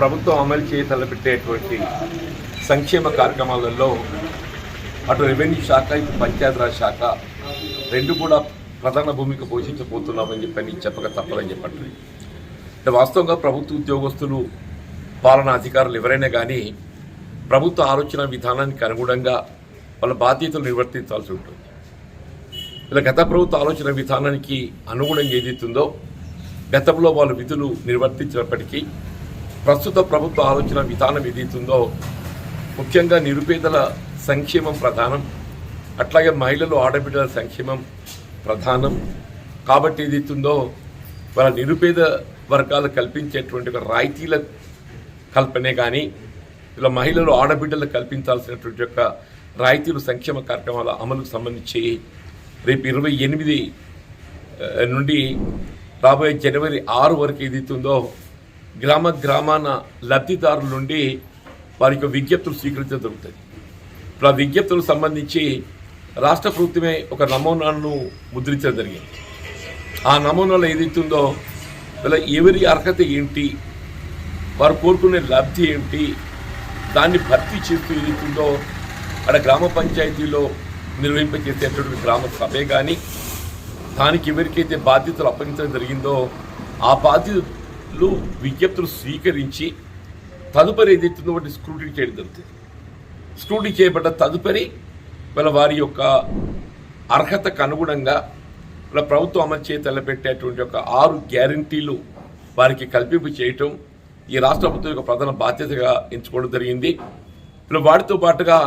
ప్రభుత్వం అమలు చేయ తలపెట్టేటువంటి సంక్షేమ కార్యక్రమాలలో అటు రెవెన్యూ శాఖ ఇటు పంచాయతీరాజ్ శాఖ రెండు కూడా ప్రధాన భూమిక పోషించబోతున్నామని చెప్పని చెప్పక తప్పదని చెప్పండి. అంటే వాస్తవంగా ప్రభుత్వ ఉద్యోగస్తులు పాలనా అధికారులు ఎవరైనా కానీ ప్రభుత్వ ఆలోచన విధానానికి అనుగుణంగా వాళ్ళ బాధ్యతలు నిర్వర్తించాల్సి ఉంటుంది. ఇలా గత ప్రభుత్వ ఆలోచన విధానానికి అనుగుణంగా ఏదైతుందో గతంలో వాళ్ళు విధులు నిర్వర్తించినప్పటికీ ప్రస్తుత ప్రభుత్వ ఆలోచన విధానం ఏదైతుందో ముఖ్యంగా నిరుపేదల సంక్షేమం ప్రధానం. అట్లాగే మహిళలు ఆడబిడ్డల సంక్షేమం ప్రధానం. కాబట్టి ఏదైతుందో వాళ్ళ నిరుపేద వర్గాలు కల్పించేటువంటి ఒక రాయితీల కల్పనే కానీ ఇలా మహిళలు ఆడబిడ్డలు కల్పించాల్సినటువంటి యొక్క రాయితీలు సంక్షేమ కార్యక్రమాల అమలుకు సంబంధించి రేపు ఇరవై ఎనిమిది నుండి రాబోయే జనవరి ఆరు వరకు ఏదైతుందో గ్రామ గ్రామాన లబ్ధిదారుల నుండి వారి యొక్క విజ్ఞప్తులు స్వీకరించడం జరుగుతుంది. ఇప్పుడు ఆ విజ్ఞప్తులకు సంబంధించి రాష్ట్ర ప్రభుత్వమే ఒక నమూనాను ముద్రించడం జరిగింది. ఆ నమూనాలో ఏదైతుందో ఇలా ఎవరి అర్హత ఏంటి వారు కోరుకునే లబ్ధి ఏంటి దాన్ని భర్తీ చేస్తూ ఏదైతుందో అక్కడ గ్రామ పంచాయతీలో నిర్వహింపచేసేటటువంటి గ్రామ సభే కానీ దానికి ఎవరికైతే బాధ్యతలు అప్పగించడం జరిగిందో ఆ బాధ్యతలు విజ్ఞప్తులు స్వీకరించి తదుపరి ఏదైతుందో వాటి స్క్రూటీ చేయడం జరుగుతుంది. స్క్రూటీ చేయబడ్డ తదుపరి వాళ్ళ వారి యొక్క అర్హతకు అనుగుణంగా వాళ్ళ ప్రభుత్వం అమలు చేయ తలపెట్టేటువంటి ఒక ఆరు గ్యారంటీలు వారికి కల్పింపు చేయటం ఈ రాష్ట్ర ప్రభుత్వం యొక్క ప్రధాన బాధ్యతగా ఎంచుకోవడం జరిగింది. ఇలా వాటితో పాటుగా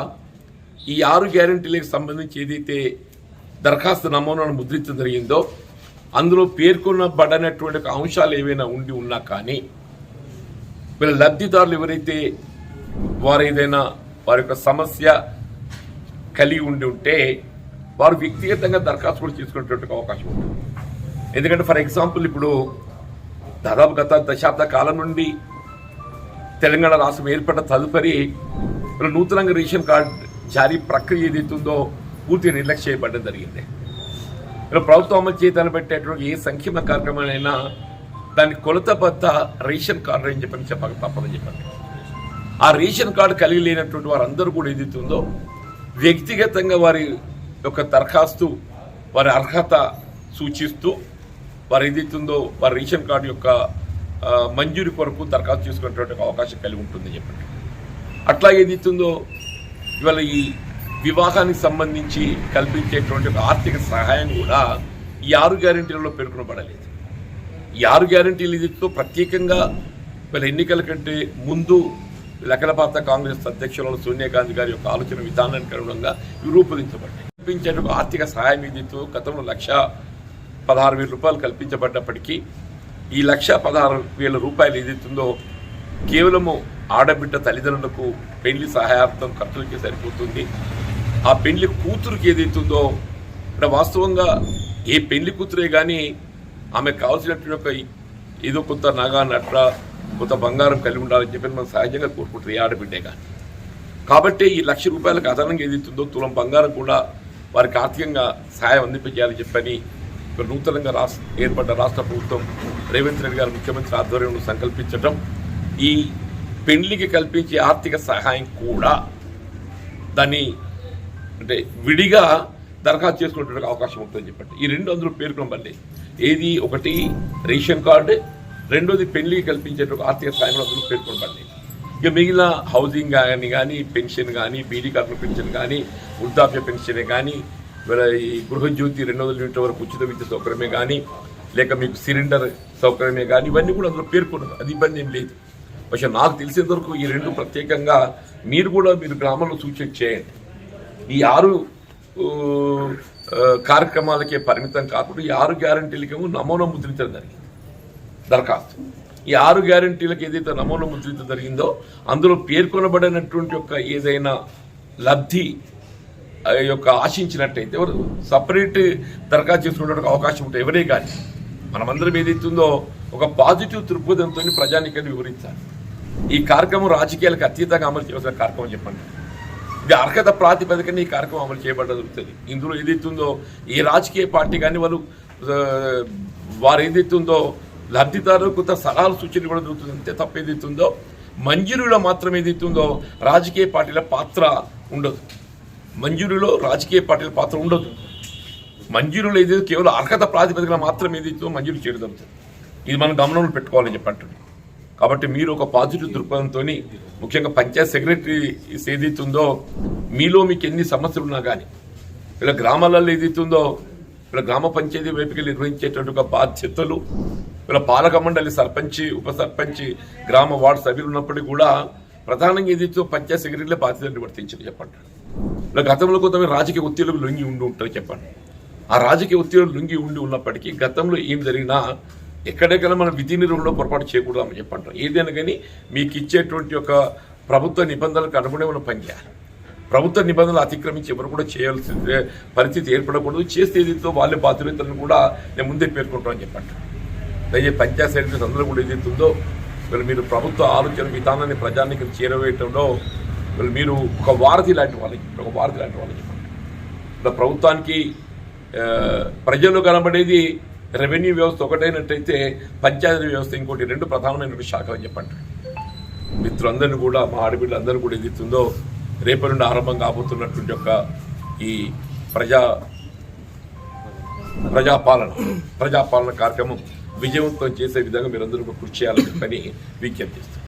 ఈ ఆరు గ్యారంటీలకు సంబంధించి ఏదైతే దరఖాస్తు నమూనాను ముద్రించడం జరిగిందో అందులో పేర్కొనబడనటువంటి అంశాలు ఏవైనా ఉండి ఉన్నా కానీ వీళ్ళ లబ్ధిదారులు ఎవరైతే వారు ఏదైనా వారి యొక్క సమస్య కలిగి ఉండి ఉంటే వారు వ్యక్తిగతంగా దరఖాస్తు కూడా చేసుకునేటువంటి అవకాశం ఉంటుంది. ఎందుకంటే ఫర్ ఎగ్జాంపుల్ ఇప్పుడు దాదాపు గత దశాబ్ద కాలం నుండి తెలంగాణ రాష్ట్రం ఏర్పడ్డ తదుపరి నూతనంగా రేషన్ కార్డ్ జారీ ప్రక్రియ ఏదైతుందో పూర్తిగా నిర్లక్ష్యం చేయబడడం జరిగింది. ఇలా ప్రభుత్వం అమలు చేయతలు పెట్టేటువంటి ఏ సంక్షేమ కార్యక్రమాలైనా దాని కొలత బద్ద రేషన్ కార్డు అని చెప్పని చెప్పక తప్పదని చెప్పండి. ఆ రేషన్ కార్డు కలిగి లేనటువంటి వారందరూ కూడా ఏదైతుందో వ్యక్తిగతంగా వారి యొక్క దరఖాస్తు వారి అర్హత సూచిస్తూ వారు ఏదైతుందో వారి రేషన్ కార్డు యొక్క మంజూరి మంజూరు కొరకు దరఖాస్తు చేసుకునేటువంటి అవకాశం కలిగి ఉంటుందని చెప్పండి. అట్లా ఏదైతుందో ఇవాళ ఈ వివాహానికి సంబంధించి కల్పించేటువంటి ఒక ఆర్థిక సహాయం కూడా ఈ ఆరు గ్యారెంటీలలో పేర్కొనబడలేదు. ఈ ఆరు గ్యారెంటీలు ఇదితో ప్రత్యేకంగా వీళ్ళ ఎన్నికల కంటే ముందు లకలపాత కాంగ్రెస్ అధ్యక్షురాలు సోనియా గాంధీ గారి యొక్క ఆలోచన విధానానికి అనుగుణంగా రూపొందించబడ్డాయి. కల్పించే ఆర్థిక సహాయం విధితో గతంలో లక్ష పదహారు వేల రూపాయలు కల్పించబడ్డప్పటికీ ఈ లక్ష పదహారు వేల రూపాయలు ఏదైతుందో కేవలము ఆడబిడ్డ తల్లిదండ్రులకు పెళ్ళి సహాయార్థం ఖర్చులకి సరిపోతుంది. ఆ పెళ్ళి కూతురుకి ఏదైతుందో అంటే వాస్తవంగా ఏ పెళ్ళి కూతురే కానీ ఆమెకు కావాల్సినటువంటి ఒక ఏదో కొంత నగా నట్ర కొంత బంగారం కలిగి ఉండాలని చెప్పి మనం సహజంగా కోరుకుంటుంది ఏ ఆడబిడ్డే కానీ కాబట్టి ఈ లక్ష రూపాయలకు అదనంగా ఏదైతుందో తులం బంగారం కూడా వారికి ఆర్థికంగా సహాయం అందింపజేయాలని చెప్పని ఇక్కడ నూతనంగా రాష్ట్ర ఏర్పడ్డ రాష్ట్ర ప్రభుత్వం రేవంత్ రెడ్డి గారు ముఖ్యమంత్రి ఆధ్వర్యంలో సంకల్పించడం ఈ పెళ్ళికి కల్పించే ఆర్థిక సహాయం కూడా దాన్ని అంటే విడిగా దరఖాస్తు చేసుకునేటువంటి అవకాశం ఉంటుందని చెప్పండి ఈ రెండు అందులో పేర్కొనబడలేదు ఏది ఒకటి రేషన్ కార్డు రెండోది పెళ్లికి కల్పించేటువంటి ఆర్థిక సహాయం అందులో పేర్కొనబడలేదు ఇక మిగిలిన హౌసింగ్ కానీ కానీ పెన్షన్ కానీ బీడీ కార్మిక పెన్షన్ కానీ వృద్ధాప్య పెన్షన్ కానీ వీళ్ళ ఈ గృహజ్యోతి రెండు వందల యూనిట్ల వరకు ఉచిత విద్యుత్ సౌకర్యమే కానీ లేక మీకు సిలిండర్ సౌకర్యమే కానీ ఇవన్నీ కూడా అందులో పేర్కొన్నారు అది ఇబ్బంది ఏం లేదు പക്ഷെ నాకు తెలిసేంత వరకు ఈ రెండు ప్రత్యేకంగా మీరు కూడా మీరు గ్రామంలో సూచన చేయండి ఈ ఆరు కార్యక్రమాలకే పరిమితం కాకుండా ఈ ఆరు గ్యారంటీలకేమో నమూనా ముద్రించడం జరిగింది. దరఖాస్తు. ఈ ఆరు గ్యారంటీలకు ఏదైతే నమూనా ముద్రించడం జరిగిందో అందులో పేర్కొనబడినటువంటి యొక్క ఏదైనా లబ్ధి యొక్క ఆశించినట్టయితే ఎవరు సపరేట్ దరఖాస్తు చేసుకునే అవకాశం ఉంటుంది ఎవరే కానీ మనమందరం ఏదైతుందో ఒక పాజిటివ్ దృక్పథంతో ప్రజానికాన్ని వివరించాలి. ఈ కార్యక్రమం రాజకీయాలకు అతీతంగా అమలు చేయాల్సిన కార్యక్రమం చెప్పండి. ఇది అర్హత ప్రాతిపదికన ఈ కార్యక్రమం అమలు చేయబడ్డ జరుగుతుంది. ఇందులో ఏదైతుందో ఏ రాజకీయ పార్టీ కానీ వాళ్ళు వారు ఏదైతుందో లబ్ధిదారులకు సలహాలు సూచనలు కూడా దొరుకుతుంది అంతే తప్ప ఏదైతుందో మంజూరులో మాత్రం ఏదైతుందో రాజకీయ పార్టీల పాత్ర ఉండదు. మంజూరులో రాజకీయ పార్టీల పాత్ర ఉండదు. మంజూరులో ఏదైతే కేవలం అర్హత ప్రాతిపదికన మాత్రం ఏదైతుందో మంజూరు చేయడం జరుగుతుంది. ఇది మనం గమనంలో పెట్టుకోవాలని చెప్పంటుంది కాబట్టి మీరు ఒక పాజిటివ్ దృక్పథంతో ముఖ్యంగా పంచాయత్ సెక్రటరీ ఏదైతుందో మీలో మీకు ఎన్ని సమస్యలు ఉన్నా కానీ ఇలా గ్రామాలలో ఏదైతుందో ఇలా గ్రామ పంచాయతీ వైపుకి నిర్వహించేటువంటి బాధ్యతలు ఇలా పాలక మండలి సర్పంచి ఉప సర్పంచి గ్రామ వార్డు సభ్యులు ఉన్నప్పటికీ కూడా ప్రధానంగా ఏదైతే పంచాయత్ సెక్రటరీలే బాధ్యతలు వర్తించింది చెప్పండి. ఇలా గతంలో కొంతమంది రాజకీయ ఒత్తిళ్ళకు లొంగి ఉండి ఉంటారు చెప్పండి. ఆ రాజకీయ ఒత్తిళ్ళు లొంగి ఉండి ఉన్నప్పటికీ గతంలో ఏం జరిగినా ఎక్కడెక్కడ మనం విధి నిర్వహణలో పొరపాటు చేయకూడదు అని చెప్పంటాం ఏదైనా కానీ మీకు ఇచ్చేటువంటి ఒక ప్రభుత్వ నిబంధనలకు అనుగుణంగా మనం పనిచేయాలి ప్రభుత్వ నిబంధనలు అతిక్రమించి ఎవరు కూడా చేయాల్సిన పరిస్థితి ఏర్పడకూడదు. చేస్తే ఏదైతే వాళ్ళ బాధ్యతలను కూడా నేను ముందే పేర్కొంటామని చెప్పండి దయచేసి పంచాయత్ సెక్రటరీస్ అందరూ కూడా ఏదైతుందో వీళ్ళు మీరు ప్రభుత్వ ఆలోచన విధానాన్ని ప్రజానికి చేరవేయటంలో వీళ్ళు మీరు ఒక వారధి లాంటి వాళ్ళకి ఒక వారధి లాంటి వాళ్ళకి చెప్పండి ప్రభుత్వానికి ప్రజలు కనబడేది రెవెన్యూ వ్యవస్థ ఒకటైనట్టయితే పంచాయతీ వ్యవస్థ ఇంకోటి రెండు ప్రధానమైనటువంటి శాఖలు అని చెప్పండి. మిత్రులందరినీ కూడా మా ఆడబిడ్డలందరూ కూడా ఎదుగుతుందో రేపటి నుండి ఆరంభం కాబోతున్నటువంటి యొక్క ఈ ప్రజా ప్రజాపాలన ప్రజాపాలన కార్యక్రమం విజయవంతం చేసే విధంగా మీరందరూ కృషి చేయాలని చెప్పని